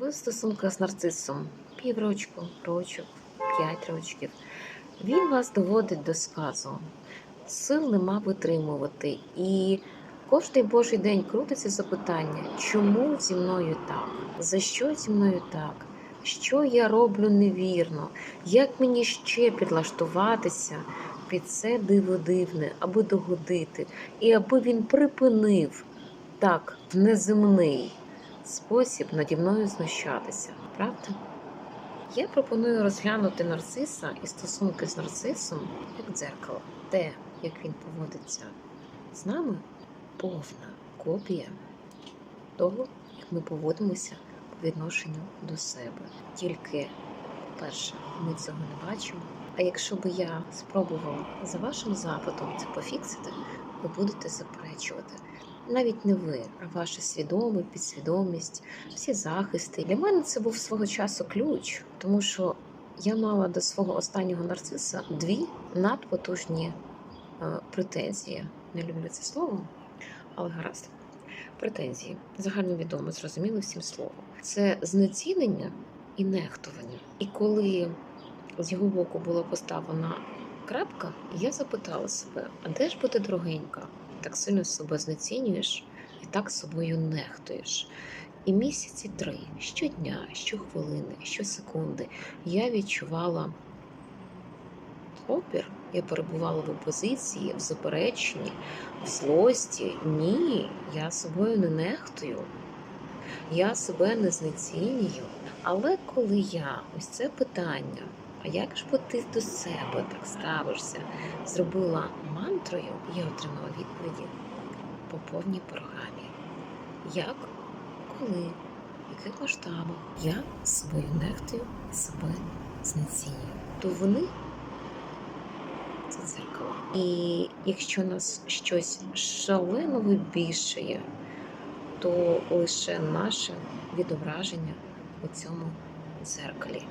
Ви в стосунках з нарцисом піврочку, рочок, п'ять рочків. Він вас доводить до сказу. Сил нема витримувати. І кожний божий день крутиться запитання, чому зі мною так? За що зі мною так? Що я роблю невірно? Як мені ще підлаштуватися під це диво дивне, аби догодити, і аби він припинив так неземний спосіб наді мною знущатися, правда? Я пропоную розглянути нарциса і стосунки з нарцисом як дзеркало. Те, як він поводиться з нами, повна копія того, як ми поводимося по відношенню до себе. Тільки, по-перше, ми цього не бачимо. А якщо би я спробувала за вашим запитом це пофіксити, ви будете заперечувати. Навіть не ви, а ваша свідома підсвідомість, всі захисти. Для мене це був свого часу ключ, тому що я мала до свого останнього нарциса дві надпотужні е, претензії. Не люблю це слово, але гаразд. Претензії загальновідомо, зрозуміло всім словом. Це знецінення і нехтування. І коли з його боку була поставлена крапка, я запитала себе: а де ж бути дорогенька? Так сильно себе знецінюєш і так собою нехтуєш. І місяці три, щодня, щохвилини, щосекунди я відчувала опір. Я перебувала в опозиції, в запереченні, в злості. Ні, я собою не нехтую, я себе не знецінюю. Але коли я ось це питання, а як ж бо ти до себе так ставишся, зробила мантрою, я отримала відповіді по повній програмі. Як, коли, в яких масштабах я собою нехтую, себе знецінюю. То вони це дзеркало. І якщо нас щось шалено вибільшує, то лише наше відображення у цьому дзеркалі.